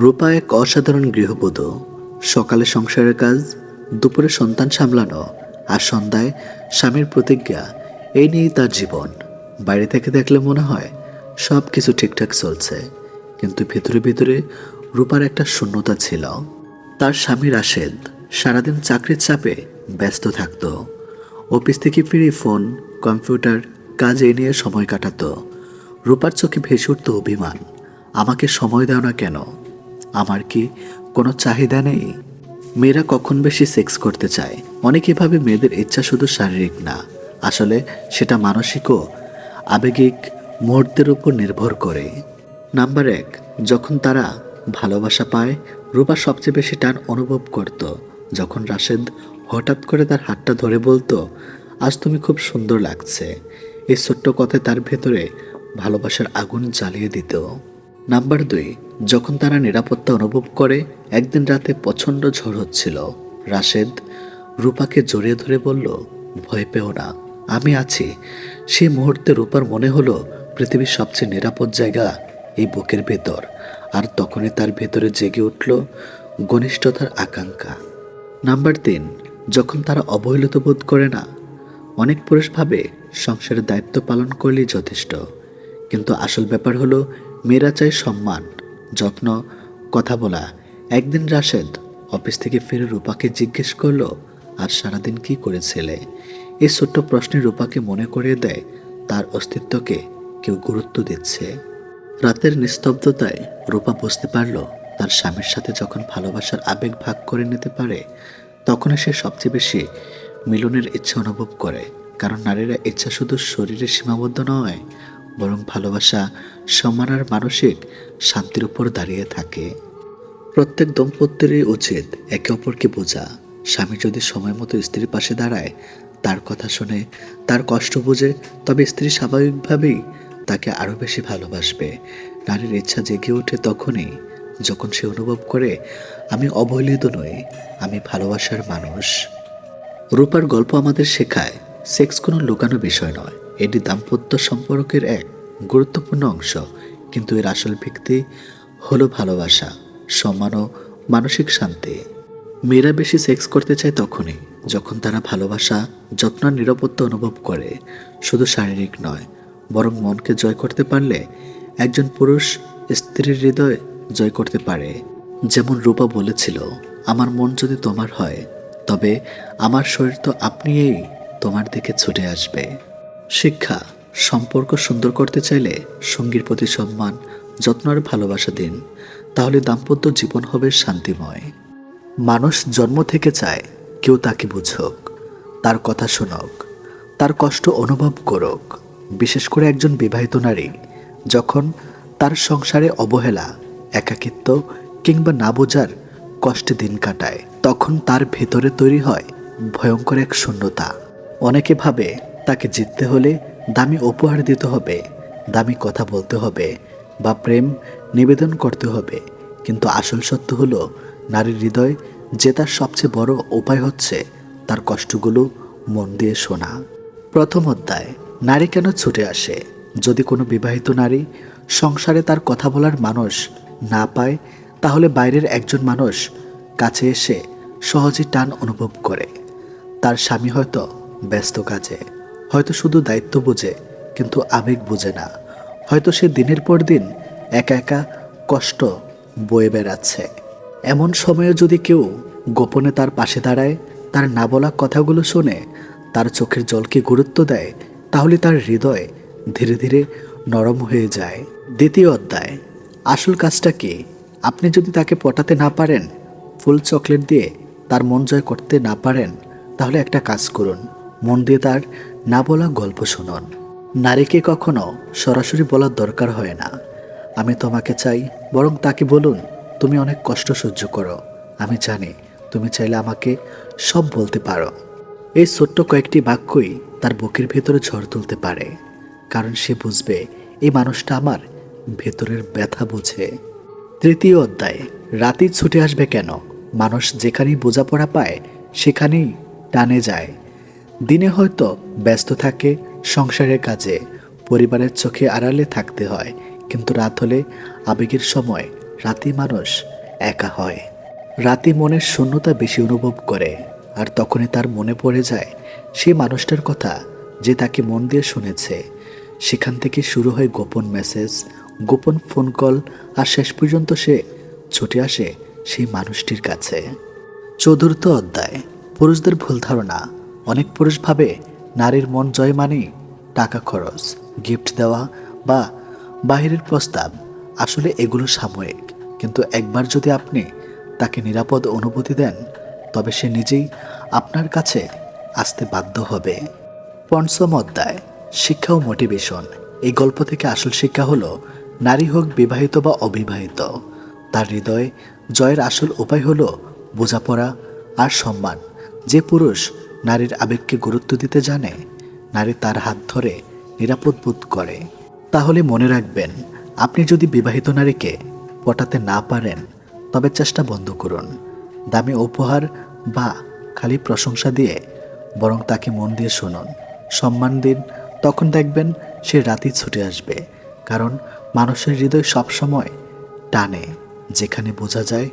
রূপা এক অসাধারণ গৃহবধূ। সকালে সংসারের কাজ, দুপুরে সন্তান সামলানো আর সন্ধ্যায় স্বামীর প্রতিজ্ঞা, এই নিয়েই তার জীবন। বাইরে থেকে দেখলে মনে হয় সব কিছু ঠিকঠাক চলছে। কিন্তু ভিতরে ভিতরে রূপার একটা শূন্যতা ছিল। তার স্বামী রাশেদ সারাদিন চাকরির চাপে ব্যস্ত থাকতো। অফিস থেকে ফিরে ফোন, কম্পিউটার, কাজ এ নিয়ে সময় কাটাতো। রূপার চোখে ভেসে উঠত অভিমান, আমাকে সময় দাও না কেন? আমার কি কোনো চাহিদা নেই? মেয়েরা কখন বেশি সেক্স করতে চায়? অনেকে ভাবে মেয়েদের ইচ্ছা শুধু শারীরিক না। আসলে সেটা মানসিকও। আবেগিক মুহূর্তের উপর নির্ভর করে। নাম্বার এক, যখন তারা ভালোবাসা পায়, রূপা সবচেয়ে বেশি টান অনুভব করত। যখন রাশেদ হঠাৎ করে তার হাতটা ধরে বলতো, আজ তুমি খুব সুন্দর লাগছে। এই ছোট্ট কথায় তার ভেতরে ভালোবাসার আগুন জ্বালিয়ে দিত। নাম্বার দুই, যখন তারা নিরাপত্তা অনুভব করে, একদিন রাতে প্রচণ্ড ঝড় হচ্ছিল। রাশেদ রূপাকে জড়িয়ে ধরে বলল, ভয় পেও না, আমি আছি। সে মুহূর্তে রূপার মনে হলো, পৃথিবীর সবচেয়ে নিরাপদ জায়গা এই বুকের ভেতর। আর তখনই তার ভেতরে জেগে উঠল ঘনিষ্ঠতার আকাঙ্ক্ষা। নাম্বার তিন, যখন তারা অবহেলিত বোধ করে না, অনেক পুরুষ ভাবে সংসারের দায়িত্ব পালন করলেই যথেষ্ট। কিন্তু আসল ব্যাপার হলো মেয়েরা চায় সম্মান, যত্ন, কথা বলা। একদিন রাশেদ অফিস থেকে ফিরে রূপাকে জিজ্ঞেস করল, আর সারাদিন কি করেছিলে? এই ছোট্ট প্রশ্নে রূপাকে মনে করিয়ে দেয়, তার অস্তিত্বকে কেউ গুরুত্ব দিচ্ছে। রাতের নিস্তব্ধতায় রূপা বুঝতে পারল, তার স্বামীর সাথে যখন ভালোবাসার আবেগ ভাগ করে নিতে পারে, তখনই সে সবচেয়ে বেশি মিলনের ইচ্ছা অনুভব করে। কারণ নারীরা ইচ্ছা শুধু শরীরে সীমাবদ্ধ নয়, বরং ভালোবাসা সম্মান আর মানসিক শান্তির উপর দাঁড়িয়ে থাকে। প্রত্যেক দম্পতিরই উচিত একে অপরকে বোঝা। স্বামী যদি সময় মতো স্ত্রীর পাশে দাঁড়ায়, তার কথা শুনে, তার কষ্ট বুঝে, তবে স্ত্রী স্বাভাবিকভাবেই তাকে আরও বেশি ভালোবাসবে। নারীর ইচ্ছা জেগে ওঠে তখনই, যখন সে অনুভব করে, আমি অবহেলিত নই, আমি ভালোবাসার মানুষ। রূপার গল্প আমাদের শেখায়, সেক্স কোনো লুকানো বিষয় নয়, এটি দাম্পত্য সম্পর্কের এক গুরুত্বপূর্ণ অংশ, কিন্তু এর আসল ভিত্তি হলো ভালোবাসা, সম্মান ও মানসিক শান্তি। মেয়েরা বেশি সেক্স করতে চায় তখনই, যখন তারা ভালোবাসা, যত্ন নিরাপত্তা অনুভব করে। শুধু শারীরিক নয়, বরং মনকে জয় করতে পারলে একজন পুরুষ স্ত্রীর হৃদয় জয় করতে পারে। যেমন রূপা বলেছিল, আমার মন যদি তোমার হয়, তবে আমার শরীর তো আপনিই তোমার দিকে ছুটে আসবে। শিক্ষা সম্পর্ক সুন্দর করতে চাইলে সঙ্গীর প্রতি সম্মান, যত্ন আর ভালোবাসা দিন। তাহলে দাম্পত্য জীবন হবে শান্তিময়। মানুষ জন্ম থেকে চায় কেউ তাকে বুঝুক, তার কথা শুনুক, তার কষ্ট অনুভব করুক। বিশেষ করে একজন বিবাহিত নারী যখন তার সংসারে অবহেলা, একাকিত্ব কিংবা না বোঝার কষ্টে দিন কাটায়, তখন তার ভেতরে তৈরি হয় ভয়ঙ্কর এক শূন্যতা। অনেকে ভাবে তাকে জিততে হলে দামি উপহার দিতে হবে, দামি কথা বলতে হবে বা প্রেম নিবেদন করতে হবে। কিন্তু আসল সত্য হলো, নারীর হৃদয় জেতার সবচেয়ে বড় উপায় হচ্ছে, তার কষ্টগুলো মন দিয়ে শোনা। প্রথম অধ্যায়, নারী কেন ছুটে আসে? যদি কোনো বিবাহিত নারী সংসারে তার কথা বলার মানুষ না পায়, তাহলে বাইরের একজন মানুষ কাছে এসে সহজে টান অনুভব করে। তার স্বামী হয়তো ব্যস্ত কাজে। হয়তো শুধু দায়িত্ব বোঝে, কিন্তু আবেগ বোঝে না। হয়তো সে দিনের পর দিন একা একা কষ্ট বয়ে বেড়াচ্ছে। এমন সময়ে যদি কেউ গোপনে তার পাশে দাঁড়ায়, তার না বলা কথাগুলো শুনে, তার চোখের জলকে গুরুত্ব দেয়, তাহলে তার হৃদয় ধীরে ধীরে নরম হয়ে যায়। দ্বিতীয় অধ্যায়, আসল কাজটা কি? আপনি যদি তাকে পটাতে না পারেন, ফুল চকলেট দিয়ে তার মন জয় করতে না পারেন, তাহলে একটা কাজ করুন। মন দিয়ে তার না বলা গল্প শুনুন। নারীকে কখনো সরাসরি বলার দরকার হয় না। আমি তোমাকে চাই, বরং তাকে বলুন, তুমি অনেক কষ্ট সহ্য করো। আমি জানি তুমি চাইলে আমাকে সব বলতে পারো। এই ছোট্ট কয়েকটি বাক্যই তার বুকের ভেতরে ঝড় তুলতে পারে, কারণ সে বুঝবে এই মানুষটা আমার ভেতরের ব্যথা বোঝে। তৃতীয় অধ্যায়, রাতে ছুটে আসবে কেন? মানুষ যেখানেই বোঝাপড়া পায়, সেখানেই টানে যায়। দিনে হয়তো ব্যস্ত থাকে, সংসারের কাজে, পরিবারের চোখে আড়ালে থাকতে হয়, কিন্তু রাত হলে আবেগের সময় রাতে মানুষ একা হয়। রাতে মনের শূন্যতা বেশি অনুভব করে, আর তখনই তার মনে পড়ে যায় সেই মানুষটার কথা যে তাকে মন দিয়ে শুনেছে। সেখান থেকে শুরু হয় গোপন মেসেজ, গোপন ফোন কল, আর শেষ পর্যন্ত সে ছুটে আসে সেই মানুষটির কাছে। চতুর্থ অধ্যায়, পুরুষদের ভুল ধারণা। অনেক পুরুষ ভাবে নারীর মন জয় মানে টাকা খরচ গিফট দেওয়া বা বাহিরের প্রস্তাব। আসলে এগুলো সাময়িক। কিন্তু একবার যদি আপনি তাকে নিরাপদ অনুভূতি দেন, তবে সে নিজেই আপনার কাছে আসতে বাধ্য হবে। পঞ্চম অধ্যায়, শিক্ষা ও মোটিভেশন এই গল্প থেকে আসল শিক্ষা হলো, নারী হোক বিবাহিত বা অবিবাহিত, তার হৃদয়ে জয়ের আসল উপায় হলো বোঝাপড়া আর সম্মান। যে পুরুষ নারীর আবেগকে গুরুত্ব দিতে জানে, নারী তার হাত ধরে নিরাপদ বোধ করে। তাহলে মনে রাখবেন, আপনি যদি বিবাহিত নারীকে পটাতে না পারেন, তবে চেষ্টা বন্ধ করুন। দামি উপহার বা খালি প্রশংসা দিয়ে বরং তাকে মন দিয়ে শুনুন। সম্মান দিন, তখন দেখবেন সে রাতেই ছুটে আসবে, কারণ মানুষের হৃদয় সবসময় টানে, যেখানে বোঝা যায়,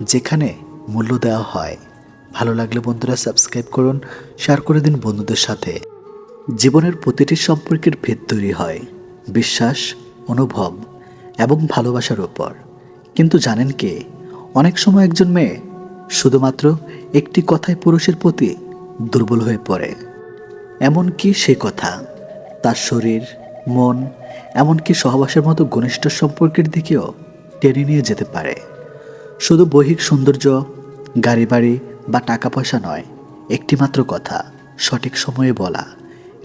যেখানে মূল্য দেওয়া হয়। ভালো লাগলে বন্ধুরা সাবস্ক্রাইব করুন, শেয়ার করে দিন বন্ধুদের সাথে। জীবনের প্রতিটি সম্পর্কের ভেদ তৈরি হয়, বিশ্বাস, অনুভব এবং ভালোবাসার উপর। কিন্তু জানেন কি, অনেক সময় একজন মেয়ে শুধুমাত্র একটি কথায় পুরুষের প্রতি দুর্বল হয়ে পড়ে। এমনকি সে কথা, তার শরীর, মন, এমনকি সহবাসের মতো ঘনিষ্ঠ সম্পর্কের দিকেও টেনে নিয়ে যেতে পারে। শুধু বৈহিক সৌন্দর্য গাড়ি বাড়ি বা টাকা পয়সা নয়। একটিমাত্র কথা, সঠিক সময়ে বলা,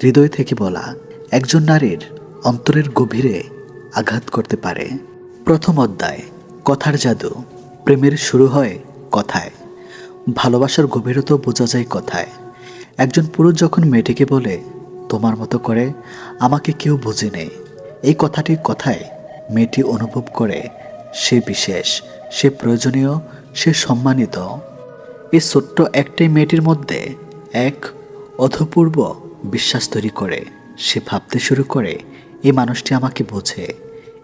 হৃদয় থেকে বলা, একজন নারীর অন্তরের গভীরে আঘাত করতে পারে। প্রথম অধ্যায়, কথার জাদু। প্রেমের শুরু হয় কথায়। ভালোবাসার গভীরতা বোঝা যায় কথায়। একজন পুরুষ যখন মেয়েটিকে বলে, তোমার মতো করে আমাকে কেউ বুঝে নেই। এই কথাটি কথায় মেয়েটি অনুভব করে, সে বিশেষ, সে প্রয়োজনীয়, সে সম্মানিত। এই ছোট্ট একটাই মেয়েটির মধ্যে এক অধপূর্ব বিশ্বাস তৈরি করে। সে ভাবতে শুরু করে, এই মানুষটি আমাকে বোঝে।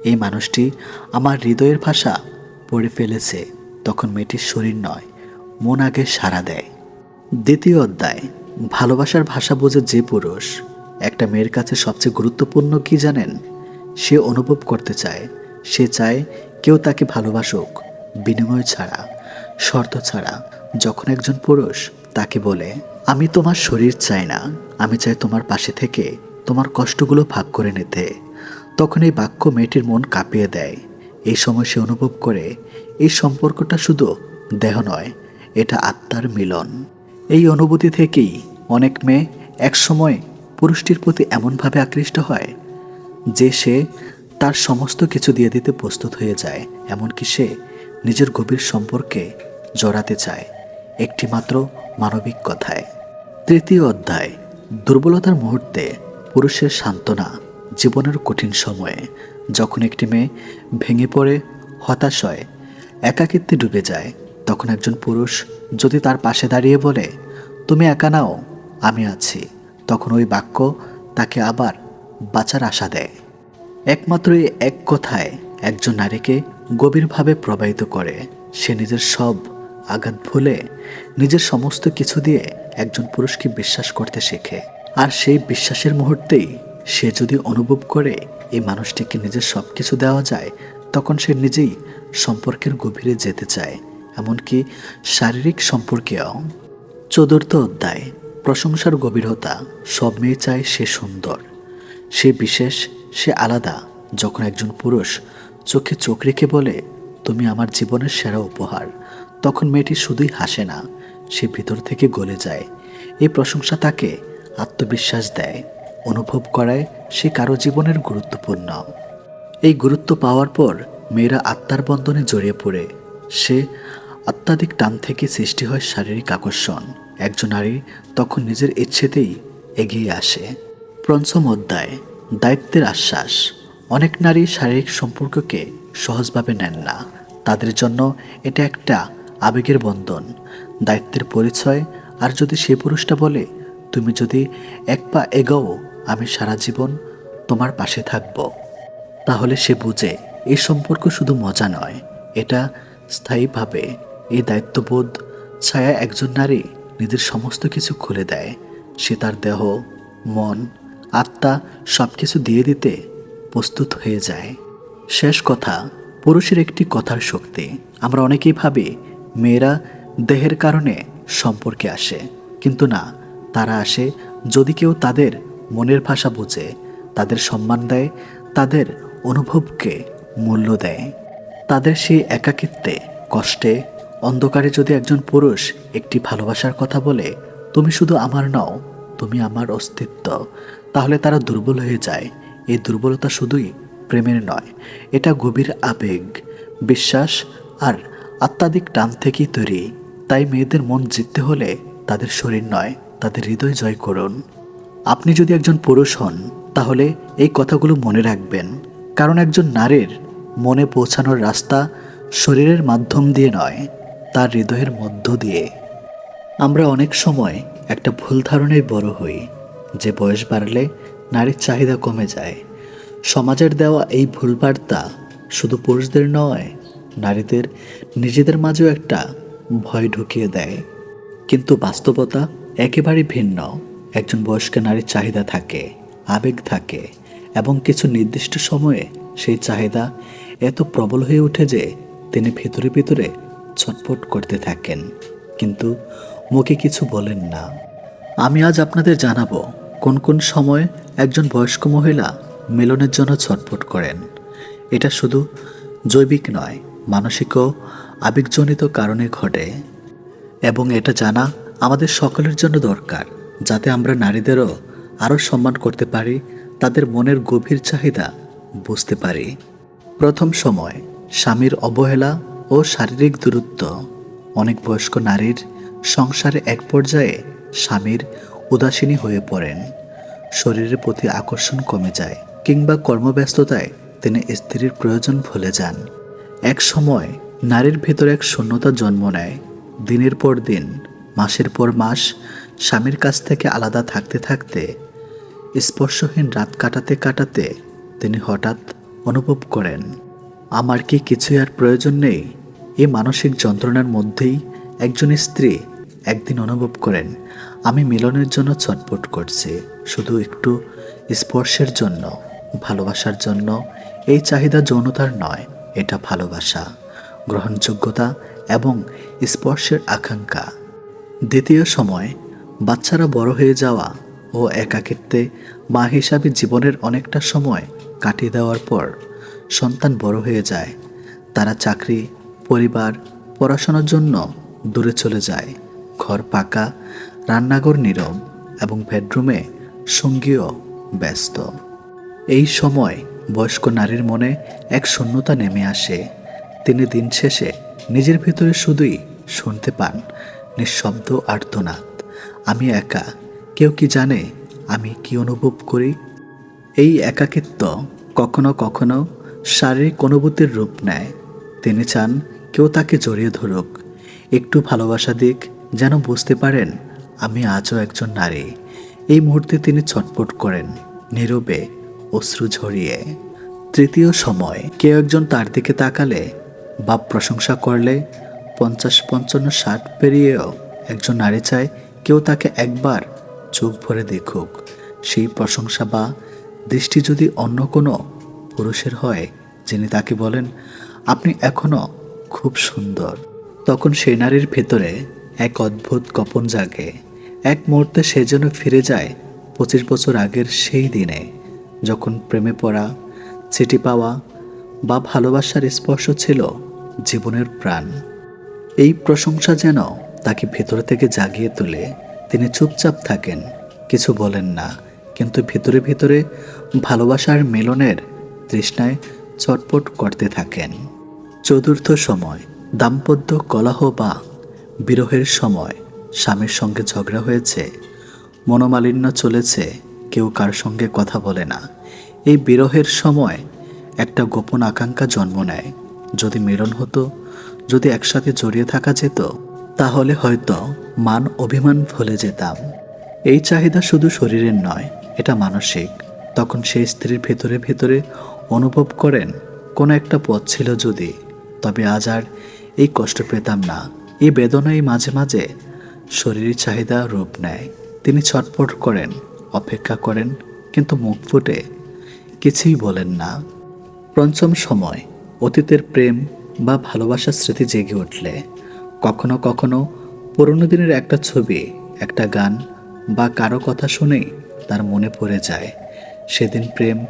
এই মানুষটি আমার হৃদয়ের ভাষা পড়ে ফেলেছে। তখন মেয়েটির শরীর নয়, মন আগে সাড়া দেয়। দ্বিতীয় অধ্যায়, ভালোবাসার ভাষা বোঝে যে পুরুষ। একটা মেয়ের কাছে সবচেয়ে গুরুত্বপূর্ণ কি জানেন? সে অনুভব করতে চায়। সে চায় কেউ তাকে ভালোবাসুক, বিনিময় ছাড়া, শর্ত ছাড়া। যখন একজন পুরুষ তাকে বলে, আমি তোমার শরীর চাই না, আমি চাই তোমার পাশে থেকে তোমার কষ্টগুলো ভাগ করে নিতে। তখন এই বাক্য মেয়েটির মন কাঁপিয়ে দেয়। এই সময় সে অনুভব করে, এই সম্পর্কটা শুধু দেহ নয়, এটা আত্মার মিলন। এই অনুভূতি থেকেই অনেক মেয়ে একসময় পুরুষটির প্রতি এমনভাবে আকৃষ্ট হয়, যে সে তার সমস্ত কিছু দিয়ে দিতে প্রস্তুত হয়ে যায়, এমনকি সে নিজের গভীর সম্পর্কে জড়াতে চায়। একটিমাত্র মানবিক কথায়। তৃতীয় অধ্যায়, দুর্বলতার মুহূর্তে পুরুষের সান্ত্বনা জীবনের কঠিন সময়ে। যখন একটি মেয়ে ভেঙে পড়ে, হতাশ হয়, একাকিত্বে ডুবে যায়, তখন একজন পুরুষ যদি তার পাশে দাঁড়িয়ে বলে, তুমি একা নাও, আমি আছি, তখন ওই বাক্য তাকে আবার বাঁচার আশা দেয়। একমাত্র এই এক কথায় একজন নারীকে গভীরভাবে প্রবাহিত করে। সে নিজের সব আঘাত ভুলে নিজের সমস্ত কিছু দিয়ে একজন পুরুষকে বিশ্বাস করতে শেখে। আর সেই বিশ্বাসের মুহূর্তেই সে যদি অনুভব করে এই মানুষটিকে নিজের সব কিছু দেওয়া যায়, তখন সে নিজেই সম্পর্কের গভীরে যেতে চায়। এমনকি শারীরিক সম্পর্কেও। চতুর্থ অধ্যায়, প্রশংসার গভীরতা। সব মেয়ে চায় সে সুন্দর। সে বিশেষ, সে আলাদা। যখন একজন পুরুষ চোখে চোখ রেখে বলে, তুমি আমার জীবনের সেরা উপহার। তখন মেয়েটি শুধুই হাসে না, সে ভিতর থেকে গলে যায়। এই প্রশংসা তাকে আত্মবিশ্বাস দেয়, অনুভব করায় সে কারও জীবনের গুরুত্বপূর্ণ। এই গুরুত্ব পাওয়ার পর মেয়েরা আত্মার বন্ধনে জড়িয়ে পড়ে। সে অত্যাধিক টান থেকে সৃষ্টি হয় শারীরিক আকর্ষণ। একজন নারী তখন নিজের ইচ্ছেতেই এগিয়ে আসে। পঞ্চম অধ্যায়, দায়িত্বের আশ্বাস। অনেক নারী শারীরিক সম্পর্ককে সহজভাবে নেন না। তাদের জন্য এটা একটা আবেগের বন্ধন, দায়িত্বের পরিচয়, আর যদি সে পুরুষটা বলে, তুমি যদি এক পা এগাও, আমি সারা জীবন তোমার পাশে থাকব, তাহলে সে বুঝে এই সম্পর্ক শুধু মজা নয়, এটা স্থায়ীভাবে এই দায়িত্ববোধ ছায়া একজন নারী নিজের সমস্ত কিছু খুলে দেয়। সে তার দেহ, মন, আত্মা সব কিছু দিয়ে দিতে প্রস্তুত হয়ে যায়। শেষ কথা, পুরুষের একটি কথার শক্তি। আমরা অনেকেই ভাবি মেয়েরা দেহের কারণে সম্পর্কে আসে। কিন্তু না, তারা আসে যদি কেউ তাদের মনের ভাষা বোঝে, তাদের সম্মান দেয়, তাদের অনুভবকে মূল্য দেয়। তাদের সেই একাকিত্বে, কষ্টে, অন্ধকারে যদি একজন পুরুষ একটি ভালোবাসার কথা বলে, তুমি শুধু আমার নও, তুমি আমার অস্তিত্ব তাহলে তারা দুর্বল হয়ে যায়। এই দুর্বলতা শুধুই প্রেমের নয়, এটা গভীর আবেগ, বিশ্বাস আর আত্মাধিক টান থেকেই তৈরি। তাই মেয়েদের মন জিততে হলে তাদের শরীর নয়, তাদের হৃদয় জয় করুন। আপনি যদি একজন পুরুষ হন, তাহলে এই কথাগুলো মনে রাখবেন। কারণ একজন নারীর মনে পৌঁছানোর রাস্তা শরীরের মাধ্যম দিয়ে নয়, তার হৃদয়ের মধ্য দিয়ে। আমরা অনেক সময় একটা ভুল ধারণায় বড় হই। যে বয়স বাড়লে নারীর চাহিদা কমে যায়। সমাজের দেওয়া এই ভুল বার্তা শুধু পুরুষদের নয় নারীদের নিজেদের মাঝেও একটা ভয় ঢুকিয়ে দেয়। কিন্তু বাস্তবতা একেবারে ভিন্ন। একজন বয়স্ক নারীর চাহিদা থাকে, আবেগ থাকে এবং কিছু নির্দিষ্ট সময়ে সেই চাহিদা এত প্রবল হয়ে ওঠে যে তিনি ভেতরে ভেতরে ছটফট করতে থাকেন। কিন্তু মুখে কিছু বলেন না। আমি আজ আপনাদের জানাব কোন কোন সময় একজন বয়স্ক মহিলা মিলনের জন্য ছটফট করেন। এটা শুধু জৈবিক নয় মানসিক ও আবেগজনিত কারণে ঘটে। এবং এটা জানা আমাদের সকলের জন্য দরকার, যাতে আমরা নারীদেরও আরও সম্মান করতে পারি, তাদের মনের গভীর চাহিদা বুঝতে পারি। প্রথম সময়, স্বামীর অবহেলা ও শারীরিক দূরত্ব। অনেক বয়স্ক নারীর সংসারে এক পর্যায়ে স্বামীর উদাসীনী হয়ে পড়েন। শরীরের প্রতি আকর্ষণ কমে যায়, কিংবা কর্মব্যস্ততায় তিনি স্ত্রীর প্রয়োজন ভুলে যান। এক সময় নারীর ভেতর এক শূন্যতা জন্ম নেয়। দিনের পর দিন, মাসের পর মাস, স্বামীর কাছ থেকে আলাদা থাকতে থাকতে, স্পর্শহীন রাত কাটাতে কাটাতে তিনি হঠাৎ অনুভব করেন, আমার কি কিছুই আর প্রয়োজন নেই? এই মানসিক যন্ত্রণার মধ্যেই একজন স্ত্রী একদিন অনুভব করেন, আমি মিলনের জন্য ছটপট করছি, শুধু একটু স্পর্শের জন্য, ভালোবাসার জন্য, এই চাহিদা যৌনতার নয় এটা ভালোবাসা, গ্রহণযোগ্যতা এবং স্পর্শের আকাঙ্ক্ষা। দ্বিতীয় সময়, বাচ্চারা বড় হয়ে যাওয়া ও একাকিত্বে মা হিসাবে জীবনের অনেকটা সময় কাটিয়ে দেওয়ার পর সন্তান বড় হয়ে যায়। তারা চাকরি, পরিবার, পড়াশোনার জন্য দূরে চলে যায়। ঘর পাকা, রান্নাঘর নীরব এবং বেডরুমে সঙ্গীও ব্যস্ত। এই সময় বয়স্ক নারীর মনে এক শূন্যতা নেমে আসে। তিনি দিন শেষে নিজের ভিতরে শুধুই শুনতে পান, নিঃশব্দ আর্তনাদ। আমি একা, কেউ কি জানে আমি কি অনুভব করি? এই একাকিত্ব কখনো কখনো শারীরিক অনুভূতির রূপ নেয়। তিনি চান কেউ তাকে জড়িয়ে ধরুক। একটু ভালোবাসা দিক, যেন বুঝতে পারেন আমি আজও একজন নারী। এই মুহূর্তে তিনি ছটপট করেন, নীরবে অশ্রু ঝরিয়ে তৃতীয় সময় কেউ একজন তার দিকে তাকালে বা প্রশংসা করলে পঞ্চাশ পঞ্চান্ন ষাট পেরিয়েও একজন নারী চায় কেউ তাকে একবার চোখ ভরে দেখুক। সেই প্রশংসা বা দৃষ্টি যদি অন্য কোনো পুরুষের হয়, যিনি তাকে বলেন, আপনি এখনও খুব সুন্দর। তখন সেই নারীর ভেতরে এক অদ্ভুত কপন জাগে। এক মুহূর্তে সে যেন ফিরে যায় পঁচিশ বছর আগের সেই দিনে। যখন প্রেমে পড়া, চিঠি পাওয়া বা ভালোবাসার স্পর্শ ছিল জীবনের প্রাণ। এই প্রশংসা যেন তাকে ভেতর থেকে জাগিয়ে তোলে। তিনি চুপচাপ থাকেন, কিছু বলেন না। কিন্তু ভিতরে ভিতরে ভালোবাসার মিলনের তৃষ্ণায় চটপট করতে থাকেন। চতুর্থ সময়, দাম্পত্য কলহ বা বিরহের সময় স্বামীর সঙ্গে ঝগড়া হয়েছে। মনোমালিন্য চলেছে। কেউ কার সঙ্গে কথা বলে না। এই বিরহের সময় একটা গোপন আকাঙ্ক্ষা জন্ম নেয়। যদি মিলন হতো, যদি একসাথে জড়িয়ে থাকা যেত, তাহলে হয়তো মান অভিমান ভুলে যেতাম। এই চাহিদা শুধু শরীরের নয়, এটা মানসিক। তখন সেই স্ত্রীর ভেতরে ভেতরে অনুভব করেন, কোনো একটা পথ ছিল যদি। তবে আজ আর এই কষ্ট পেতাম না। এই বেদনাই মাঝে মাঝে শরীরের চাহিদা রূপ নেয়। তিনি ছটফট করেন অপেক্ষা করেন, কিন্তু মুখ ফুটে। কিছুই বলেন না। পঞ্চম সময়, অতীতের প্রেম বা ভালোবাসার স্মৃতি জেগে উঠলে। কখনো কখনো পুরনো দিনের একটা ছবি, একটা গান বা কারও কথা শুনেই তার মনে পড়ে যায়। সেদিন প্রেম,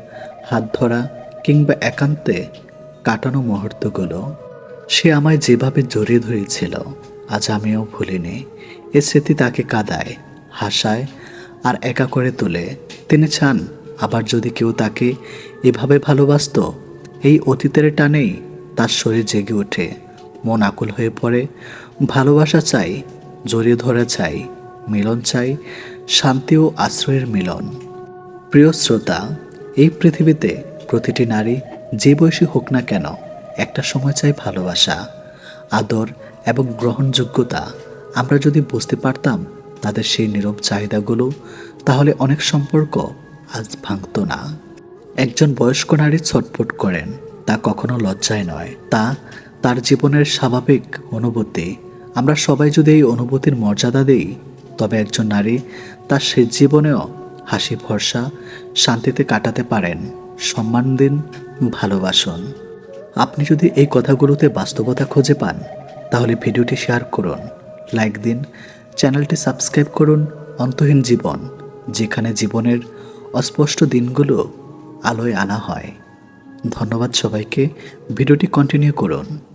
হাত ধরা কিংবা একান্তে কাটানো মুহূর্তগুলো, সে আমায় যেভাবে জড়িয়ে ধরেছিল, আজ আমিও ভুলিনি। এ স্মৃতি তাকে কাদায়, হাসায় আর একা করে তোলে। তিনি চান, আবার যদি কেউ তাকে এভাবে ভালোবাসতো, এই অতীতের টানেই তার শরীর জেগে ওঠে। মন আকুল হয়ে পড়ে, ভালোবাসা চাই, জড়িয়ে ধরা চাই, মিলন চাই, শান্তি ও আশ্রয়ের মিলন। প্রিয় শ্রোতা, এই পৃথিবীতে প্রতিটি নারী যে বয়সী হোক না কেন, একটা সময় চাই ভালোবাসা, আদর এবং গ্রহণযোগ্যতা। আমরা যদি বুঝতে পারতাম তাদের সেই নীরব চাহিদাগুলো, তাহলে অনেক সম্পর্ক আজ ভাঙতো না। একজন বয়স্ক নারী ছটফট করেন, তা কখনো লজ্জায় নয়। তা তার জীবনের স্বাভাবিক অনুভূতি। আমরা সবাই যদি এই অনুভূতির মর্যাদা দিই, তবে একজন নারী তার সে জীবনেও হাসি, ভরসা, শান্তিতে কাটাতে পারেন। সম্মান দিন, ভালোবাসুন। আপনি যদি এই কথাগুলোতে বাস্তবতা খুঁজে পান, তাহলে ভিডিওটি শেয়ার করুন, লাইক দিন চ্যানেলটি সাবস্ক্রাইব করুন অন্তহীন জীবন, যেখানে জীবনের অস্পষ্ট দিনগুলো আলোয় আনা হয়। ধন্যবাদ সবাইকে। ভিডিওটি কন্টিনিউ করুন।